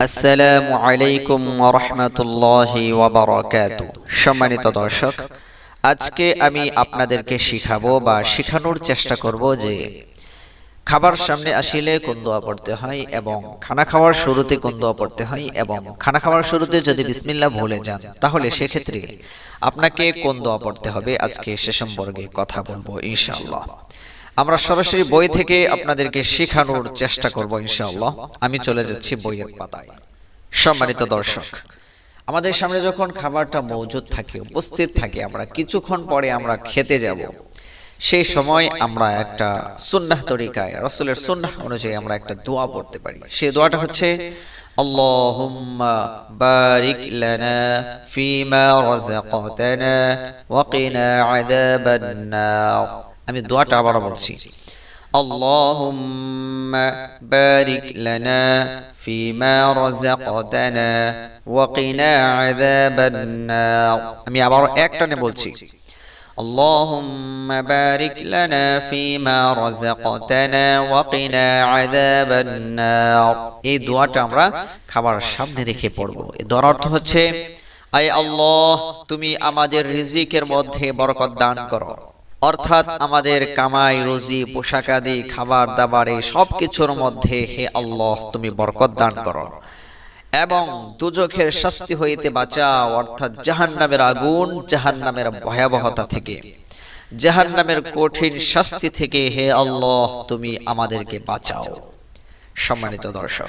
আসসালামু আলাইকুম রহমতুল্লাহি সম্মানিত দর্শক, আজকে আমি আপনাদেরকে শিখাবো বা শিখানোর চেষ্টা করব যে খাবার সামনে আসিলে কোন দোয়া পড়তে হয় এবং খানা খাওয়ার শুরুতে কোন দোয়া পড়তে হয় এবং খানা খাওয়ার শুরুতে যদি বিসমিল্লাহ ভুলে যান, তাহলে সেক্ষেত্রে আপনাকে কোন দোয়া পড়তে হবে আজকে সে সম্পর্কে কথা বলব ইনশাআল্লাহ। আমরা সরাসরি বই থেকে আপনাদেরকে শেখানোর চেষ্টা করব ইনশাআল্লাহ। আমি চলে যাচ্ছি বইয়ের পাতায়। সম্মানিত দর্শক আমাদের সামনে যখন খাবারটা মজুদ থাকে উপস্থিত থাকে আমরা কিছুক্ষণ পরে আমরা খেতে যাব। সেই সময় আমরা একটা সুন্নাহ তরিকায় রসুলের সুন্নাহ অনুযায়ী আমরা একটা দোয়া পড়তে পারি। সেই দোয়াটা হচ্ছে আল্লাহুম্মা বারিক লানা ফিমা রাযাকতানা ওয়া কিনা আযাবান নার আমি দোয়াটা আবার বলছি আল্লাহুম্মা বারিক লানা ফিমা রাযাকতানা ওয়া কিনা আযাবান নার আমি আবার একটানে বলছি اللهم بارك لنا فيما رزقتنا وقنا عذاب النار এই দোয়াটা আমরা খাবার সামনে রেখে পড়ব এই দোয়ার অর্থ হচ্ছে আয় আল্লাহ তুমি আমাদের রিজিকের মধ্যে বরকত দান করো অর্থাৎ আমাদের কামাই রুজি পোশাক আদি খাবার দাবার এই সব কিছুর মধ্যে হে আল্লাহ তুমি বরকত দান করো। এবং দুজখের শাস্তি হইতে বাঁচাও অর্থাৎ জাহান নামের আগুন জাহান নামের ভয়াবহতা থেকে। জাহান নামের কঠিন শাস্তি থেকে হে আল্লাহ তুমি আমাদেরকে বাঁচাও। সম্মানিত দর্শক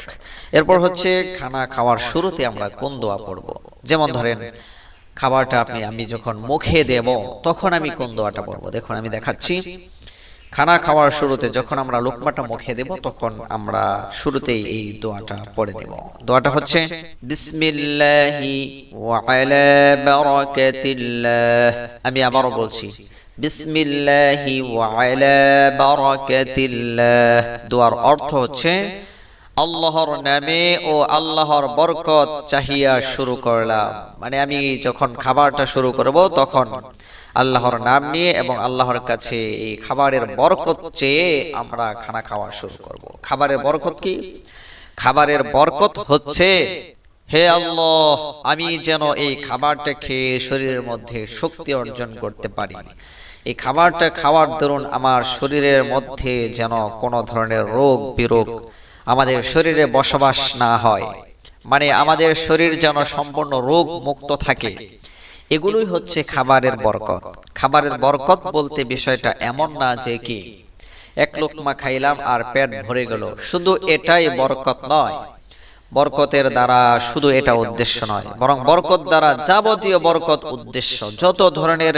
এরপর হচ্ছে খানা খাওয়ার শুরুতে আমরা কোন দোয়া পড়ব? যেমন ধরেন খাবারটা আপনি, আমি যখন মুখে দেব, তখন আমি কোন দোয়াটা পড়ব? দেখুন, আমি দেখাচ্ছি। খানা খাওয়ার শুরুতে যখন আমরা লোকমাটা মুখে দেব, তখন আমরা শুরুতেই এই দোয়াটা পড়ে দেব দোয়াটা হচ্ছে, বিসমিল্লাহি ওয়া বারাকাতিল্লাহ। আমি আবারও বলছি, বিসমিল্লাহি ওয়া আলা বারাকাতিল্লাহ। দোয়ার অর্থ হচ্ছে আল্লাহর নামে ও আল্লাহর বরকত চাহিয়া শুরু করলাম। মানে আমি যখন খাবারটা শুরু করব, তখন আল্লাহর নাম নিয়ে এবং আল্লাহর কাছে এই খাবারের বরকত চেয়ে আমরা খানা খাওয়া শুরু করব। খাবারের বরকত কি? খাবারের বরকত হচ্ছে, হে আল্লাহ, আমি যেন এই খাবারটা খেয়ে শরীরের মধ্যে শক্তি অর্জন করতে পারি। এই খাবারটা খাওয়ার দরুন আমার শরীরের মধ্যে যেন কোনো ধরনের রোগ বিরোগ আমাদের শরীরে বসবাস না হয়। মানে আমাদের শরীর যেন সম্পূর্ণ রোগ মুক্ত থাকে। এগুলোই হচ্ছে খাবারের বরকত। খাবারের বরকত বলতে বিষয়টা এমন না যে কি এক লোকমা খাইলাম আর পেট ভরে গেল। শুধু এটাই বরকত নয়। বরকতের দ্বারা শুধু এটা উদ্দেশ্য নয়। বরং বরকত দ্বারা যাবতীয় বরকত উদ্দেশ্য। যত ধরনের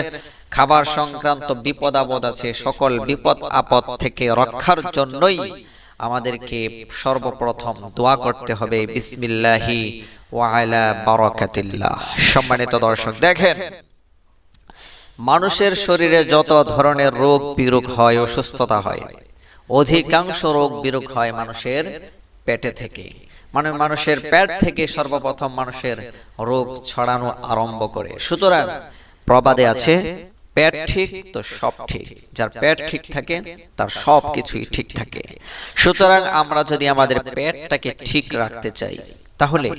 খাবার সংক্রান্ত বিপদ আপদ আছে সকল বিপদ আপদ থেকে রক্ষার জন্যই আমাদেরকে সর্বপ্রথম দোয়া করতে হবে, বিসমিল্লাহি ওয়ালা বারাকাতিল্লাহ। সম্মানিত দর্শক, দেখেন, মানুষের শরীরে যত ধরনের রোগ বিরোগ হয়, অসুস্থতা হয়, অধিকাংশ রোগ বিরোগ হয় মানুষের পেটে থেকে। মানে মানুষের পেট থেকে সর্বপ্রথম মানুষের রোগ ছড়ানো আরম্ভ করে। সুতরাং প্রবাদে আছে পেট ঠিক, তো সব ঠিক। যার পেট ঠিক থাকে, তার সব কিছুই ঠিক থাকে। সুতরাং আমরা যদি আমাদের পেটটাকে ঠিক রাখতে চাই, তাহলে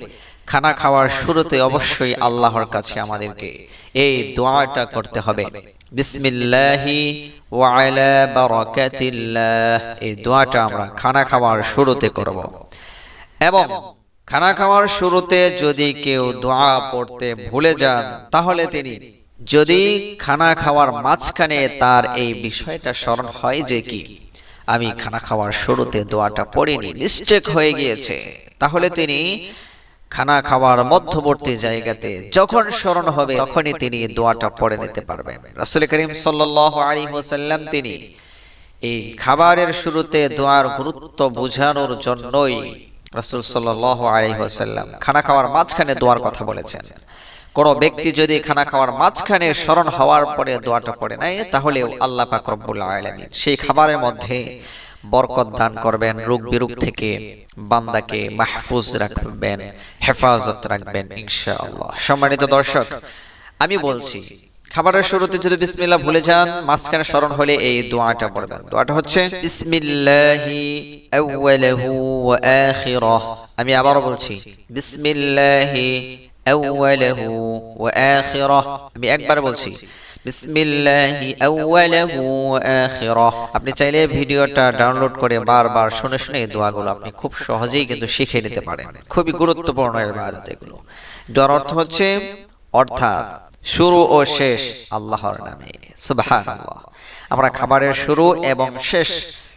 খানা খাওয়ার শুরুতে অবশ্যই আল্লাহর কাছে আমাদেরকে এই দোয়াটা করতে হবে। বিসমিল্লাহি ওয়ালা এই দোয়াটা আমরা খানা খাওয়ার শুরুতে করব। এবং খানা খাওয়ার শুরুতে যদি কেউ দোয়া পড়তে ভুলে যান, তাহলে তিনি যদি খানা খাওয়ার মাঝখানে তার এই বিষয়টা স্মরণ হয় যে কি? আমি খানা খাওয়ার শুরুতে দোয়াটা পড়িনি মিস্টেক হয়ে গিয়েছে। তাহলে তিনি খানা খাওয়ার মধ্যবর্তী জায়গাতে যখন স্মরণ হবে তখনই তিনি দোয়াটা পড়ে নিতে পারবেন। রাসুল করিম সাল্লাম তিনি এই খাবারের শুরুতে দোয়ার গুরুত্ব বোঝানোর জন্যই রাসুল সাল্লাহ আলহিহাসাল্লাম খানা খাওয়ার মাঝখানে দোয়ার কথা বলেছেন। কোন ব্যক্তি যদি খানা খাওয়ার মাঝখানে স্মরণ হওয়ার পরে দোয়াটা পড়ে নেয়, তাহলেও আল্লাহ পাক রব্বুল আলামিন সেই খাবারের মধ্যে বরকত দান করবেন, রোগ বিরোগ থেকে বান্দাকে মাহফুজ রাখবেন, হেফাজত রাখবেন ইনশাআল্লাহ। সম্মানিত দর্শক, আমি বলছি, খাবারের শুরুতে যদি বিসমিল্লাহ ভুলে যান, মাঝখানে স্মরণ হলে এই দোয়াটা পড়বেন। দোয়াটা হচ্ছে, বিসমিল্লাহি আউওয়ালাহু ওয়া আখিরাহ। আমি আবারও বলছি, বিসমিল্লাহি আখিরাহ আমি একবার বলছি আপনি চাইলে ভিডিওটা ডাউনলোড করে বারবার শুনে শুনে এই দোয়াগুলো আপনি খুব সহজেই কিন্তু শিখে নিতে পারেন। খুবই গুরুত্বপূর্ণ ইবাদত অর্থ হচ্ছে, অর্থাৎ শুরু ও শেষ আল্লাহর নামে। আমরা খাবারের শুরু এবং শেষ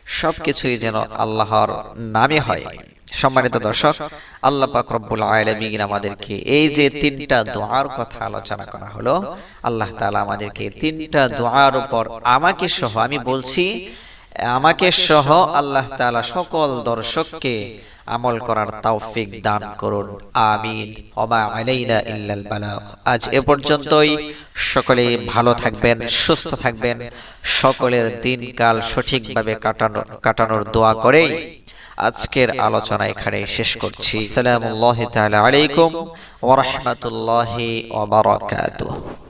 সবকিছুই যেন আল্লাহর নামে হয়। সম্মানিত দর্শক আল্লাহ পাক রব্বুল আলামিন আমাদেরকে এই যে তিনটা দোয়ার কথা আলোচনা করা হলো। আল্লাহ তাআলা আমাদেরকে তিনটা দোয়ার উপর আমাকে সহ আমি বলছি আমাকে সহ আল্লাহ তাআলা সকল দর্শককে আমল করার তৌফিক দান করুন। আমিন। ওমা আলাইনা ইল্লাল বালাগ আজ এ পর্যন্তই। সকলে ভালো থাকবেন সুস্থ থাকবেন। সকলের দিনকাল সঠিকভাবে কাটানো কাটানোর দোয়া করেই আজকের আলোচনা এখানে শেষ করছি। সালামুল্লাহ তাআলা আলাইকুম ওয়া রাহমাতুল্লাহি ওয়া বারাকাতুহু।